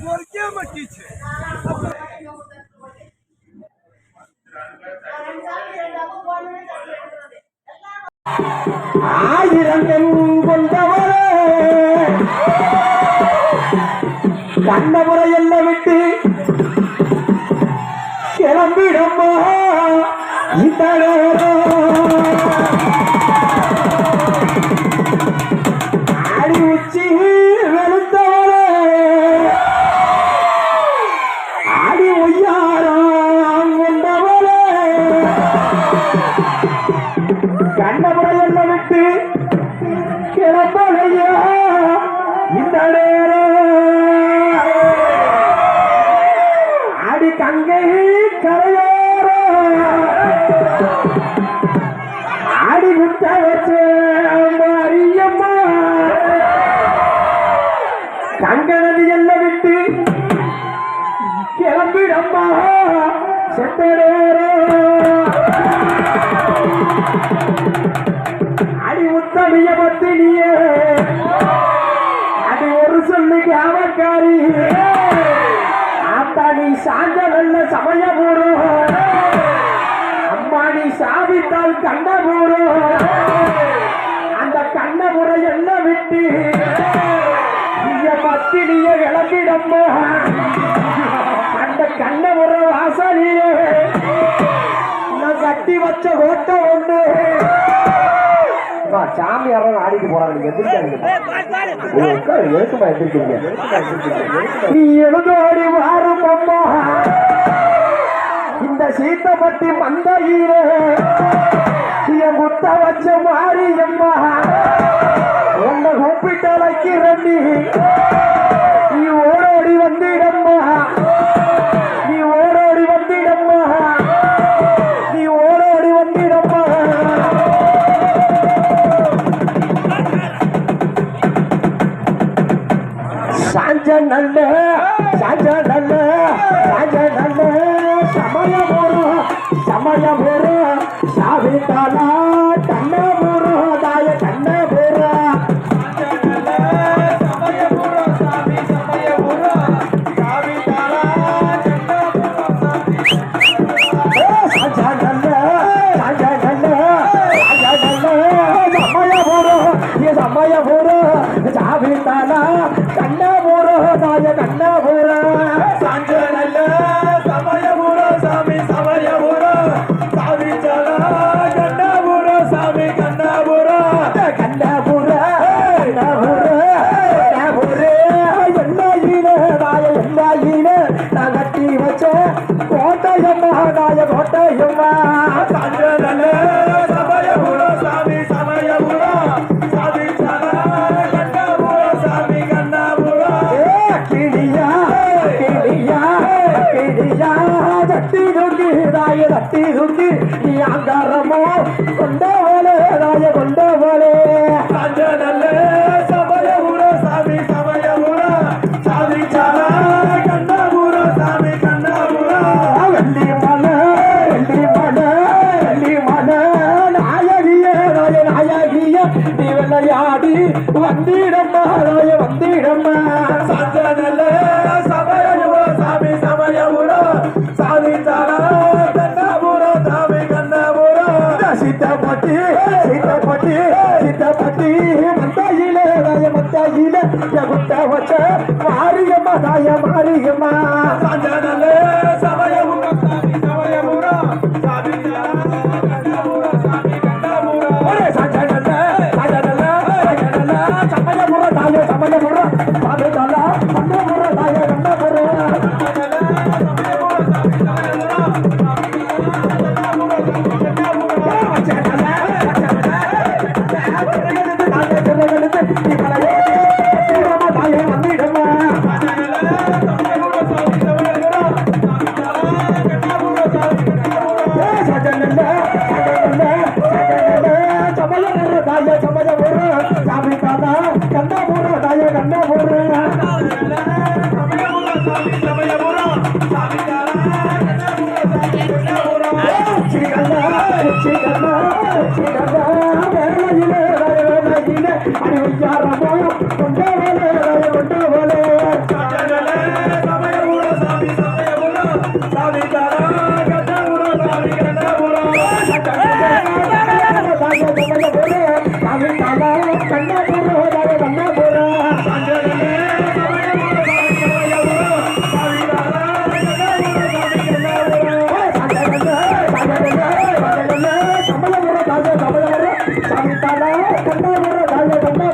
ગોરકિયા મટી છે ஆயிரம் பெண் கொண்டவரே. கண்ணபுரை எல்லை கிளம்பிடம்மா இந்த நேரம் ஆடி விட்ட வச்சு மாரியம்மா தங்க நதி எல்லாம் விட்டு கிளம்பிடம்மா. செத்த அடி உத்தமிய பத்தினியே அது ஒரு சொல்லு காவக்காரி ஆத்தா நீ சாஞ்ச நல்ல சமய போறோம் சாபித்தால் கண்ண போறோம் அந்த கண்ண முறை என்ன விட்டு? நீங்க பத்தினிய கிளம்பிடம்மா அந்த முறை வாசலியே நான் கட்டி வச்ச ஓட்ட ஒண்ணு. சாமி யாரும் ஆடிட்டு போறாங்க எழுத்துமா நீ எழுதோடி வாரும் அம்மா இந்த சீத்தப்பட்டி மந்தையில என் முத்த வச்ச மாரியம்மா உன்னை கூப்பிட்டலைக்கு அழைக்கிறண்டி நீ ஓடோடி வந்திடம்மா. நீ ஓடோடி வந்திடம்மா. நீ ஓடோடி வந்திடம்மா. சாஞ்ச நல்ல சாஞ்ச நல்ல சாஞ்ச நல்ல. ಸಮಯ ಬರೋ ಸಮಯ ಬೇರೆ ಸಾವಿತಾನ ತನ್ನ ಬರೋ ದಾಯ ತನ್ನ ಬೇರೆ ಸಮಯ ಬರೋ ಸಾವಿತಾನ ಕಣ್ಣ ಬರೋ ದಾಯ ಕಣ್ಣ ಬರೋ தட்டி துக்கி நாய தட்டி துக்கி நீ அங்காரமோ கொண்டவளே நாய கொண்டவளே. சாஞ்ச நல்ல சமயபுர சாமி சமயபுர சாமி சலா கண்ணபுர சாமி வெள்ளி வெள்ளி வெள்ளி நாயகிய நாய நாயகிய நீ வெள்ளையாடி வந்திடம்மா நாய வந்திடம்மா. சஞ்சனல்ல சீத்தப்பட்டி சீத்தப்பட்டி சீத்தப்பட்டி மந்தாயில ராய மந்தாயில குத்த வச்ச மாரியம்மா நாய மாரியம்மா சஞ்சனலே ai o diabo ராஜா